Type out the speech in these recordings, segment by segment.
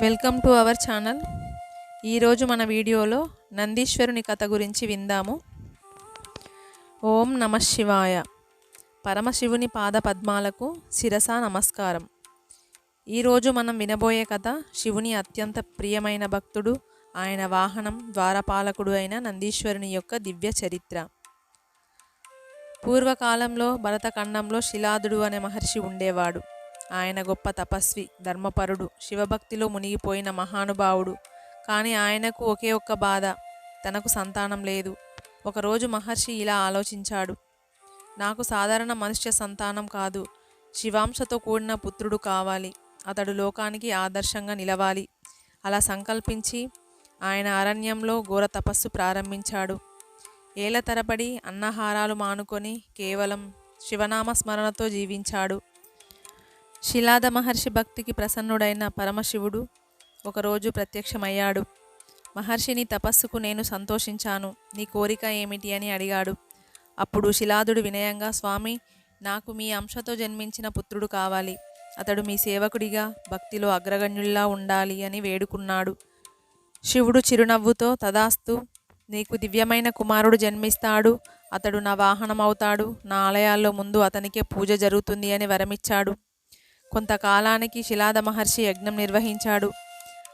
Welcome to our channel. ఈరోజు మన వీడియోలో నందీశ్వరుని కథ గురించి విందాము. ఓం నమ శివాయ. పరమశివుని పాద పద్మాలకు శిరస నమస్కారం. ఈరోజు మనం వినబోయే కథ శివుని అత్యంత ప్రియమైన భక్తుడు ఆయన వాహనం ద్వారపాలకుడు అయిన నందీశ్వరుని యొక్క దివ్య చరిత్ర. పూర్వకాలంలో భరతఖండంలో శిలాదుడు అనే మహర్షి ఉండేవాడు. ఆయన గొప్ప తపస్వి ధర్మపరుడు శివభక్తిలో మునిగిపోయిన మహానుభావుడు. కానీ ఆయనకు ఒకే ఒక్క బాధ తనకు సంతానం లేదు. ఒకరోజు మహర్షి ఇలా ఆలోచించాడు. నాకు సాధారణ మనుష్య సంతానం కాదు శివాంశతో కూడిన పుత్రుడు కావాలి. అతడు లోకానికి ఆదర్శంగా నిలవాలి. అలా సంకల్పించి ఆయన అరణ్యంలో ఘోర తపస్సు ప్రారంభించాడు. ఏళ్ళ తరబడి అన్నహారాలు మానుకొని కేవలం శివనామ స్మరణతో జీవించాడు. శిలాద మహర్షి భక్తికి ప్రసన్నుడైన పరమశివుడు ఒకరోజు ప్రత్యక్షమయ్యాడు. మహర్షిని తపస్సుకు నేను సంతోషించాను. నీ కోరిక ఏమిటి అని అడిగాడు. అప్పుడు శిలాదుడు వినయంగా స్వామి నాకు మీ అంశతో జన్మించిన పుత్రుడు కావాలి. అతడు మీ సేవకుడిగా భక్తిలో అగ్రగణ్యుల్లా ఉండాలి అని వేడుకున్నాడు. శివుడు చిరునవ్వుతో తదాస్తు నీకు దివ్యమైన కుమారుడు జన్మిస్తాడు. అతడు నా వాహనం అవుతాడు నా ఆలయాల్లో ముందు అతనికే పూజ జరుగుతుంది అని వరమిచ్చాడు. కొంతకాలానికి శిలాద మహర్షి యజ్ఞం నిర్వహించాడు.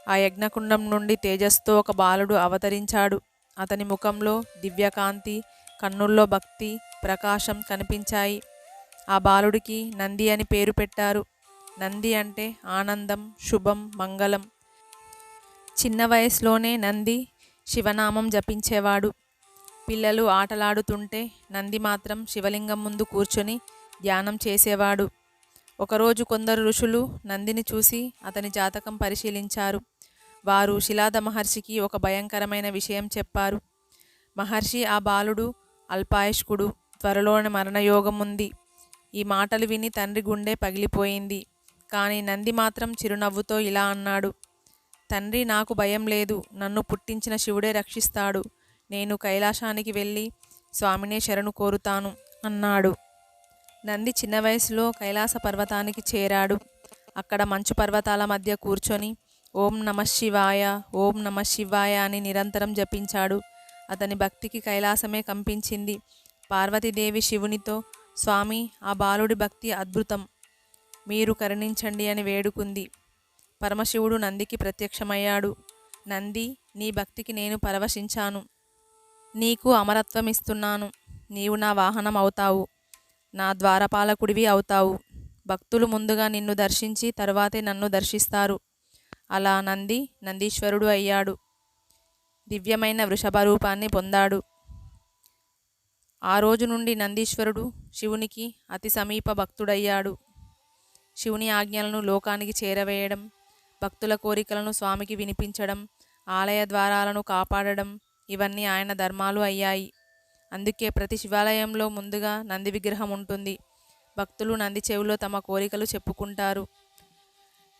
ఆ యజ్ఞకుండం నుండి తేజస్తో ఒక బాలుడు అవతరించాడు. అతని ముఖంలో దివ్యకాంతి కన్నుల్లో భక్తి ప్రకాశం కనిపించాయి. ఆ బాలుడికి నంది అని పేరు పెట్టారు. నంది అంటే ఆనందం శుభం మంగళం. చిన్న వయసులోనే నంది శివనామం జపించేవాడు. పిల్లలు ఆటలాడుతుంటే నంది మాత్రం శివలింగం ముందు కూర్చొని ధ్యానం చేసేవాడు. ఒకరోజు కొందరు ఋషులు నందిని చూసి అతని జాతకం పరిశీలించారు. వారు శిలాద మహర్షికి ఒక భయంకరమైన విషయం చెప్పారు. మహర్షి ఆ బాలుడు అల్పాయుష్కుడు. త్వరలోని మరణయోగం ఉంది. ఈ మాటలు విని తండ్రి గుండె పగిలిపోయింది. కానీ నంది మాత్రం చిరునవ్వుతో ఇలా అన్నాడు. తండ్రి నాకు భయం లేదు. నన్ను పుట్టించిన శివుడే రక్షిస్తాడు. నేను కైలాసానికి వెళ్ళి స్వామినే శరణు కోరుతాను అన్నాడు. నంది చిన్న వయసులో కైలాస పర్వతానికి చేరాడు. అక్కడ మంచు పర్వతాల మధ్య కూర్చొని ఓం నమ శివాయ ఓం నమ శివాయ అని నిరంతరం జపించాడు. అతని భక్తికి కైలాసమే కంపించింది. పార్వతీదేవి శివునితో స్వామి ఆ బాలుడి భక్తి అద్భుతం. మీరు కరుణించండి అని వేడుకుంది. పరమశివుడు నందికి ప్రత్యక్షమయ్యాడు. నంది నీ భక్తికి నేను పరవశించాను. నీకు అమరత్వం ఇస్తున్నాను నీవు నా వాహనం అవుతావు నా ద్వారపాలకుడివి అవుతావు. భక్తులు ముందుగా నిన్ను దర్శించి తర్వాతే నన్ను దర్శిస్తారు. అలా నంది నందీశ్వరుడు అయ్యాడు. దివ్యమైన వృషభ రూపాన్ని పొందాడు. ఆ రోజు నుండి నందీశ్వరుడు శివునికి అతి సమీప భక్తుడయ్యాడు. శివుని ఆజ్ఞలను లోకానికి చేరవేయడం భక్తుల కోరికలను స్వామికి వినిపించడం ఆలయ ద్వారాలను కాపాడడం ఇవన్నీ ఆయన ధర్మాలు అయ్యాయి. అందుకే ప్రతి శివాలయంలో ముందుగా నంది విగ్రహం ఉంటుంది. భక్తులు నంది చెవిలో తమ కోరికలు చెప్పుకుంటారు.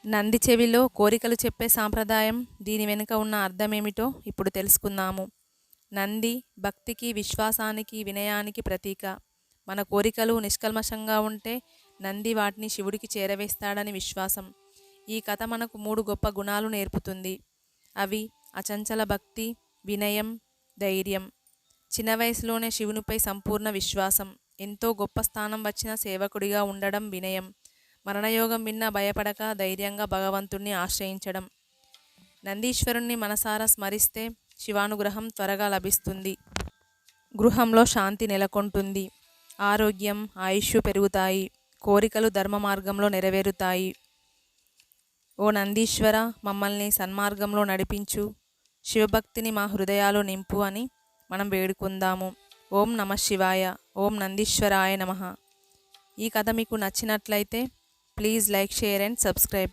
నంది చెవిలో కోరికలు చెప్పే సాంప్రదాయం దీని వెనుక ఉన్న అర్థమేమిటో ఇప్పుడు తెలుసుకుందాము. నంది భక్తికి విశ్వాసానికి వినయానికి ప్రతీక. మన కోరికలు నిష్కల్మషంగా ఉంటే నంది వాటిని శివుడికి చేరవేస్తాడని విశ్వాసం. ఈ కథ మనకు మూడు గొప్ప గుణాలు నేర్పుతుంది. అవి అచంచల భక్తి వినయం ధైర్యం. చిన్న వయసులోనే శివునిపై సంపూర్ణ విశ్వాసం. ఎంతో గొప్ప స్థానం వచ్చిన సేవకుడిగా ఉండడం వినయం. మరణయోగం విన్న భయపడక ధైర్యంగా భగవంతుణ్ణి ఆశ్రయించడం. నందీశ్వరుణ్ణి మనసారా స్మరిస్తే శివానుగ్రహం త్వరగా లభిస్తుంది. గృహంలో శాంతి నెలకొంటుంది. ఆరోగ్యం ఆయుష్ పెరుగుతాయి. కోరికలు ధర్మ మార్గంలో నెరవేరుతాయి. ఓ నందీశ్వర మమ్మల్ని సన్మార్గంలో నడిపించు. శివభక్తిని మా హృదయాలు నింపు అని మనం వేడుకుందాము. ఓం నమ శివాయ ఓం నందీశ్వరాయ నమ. ఈ కథ మీకు నచ్చినట్లయితే please like share and subscribe.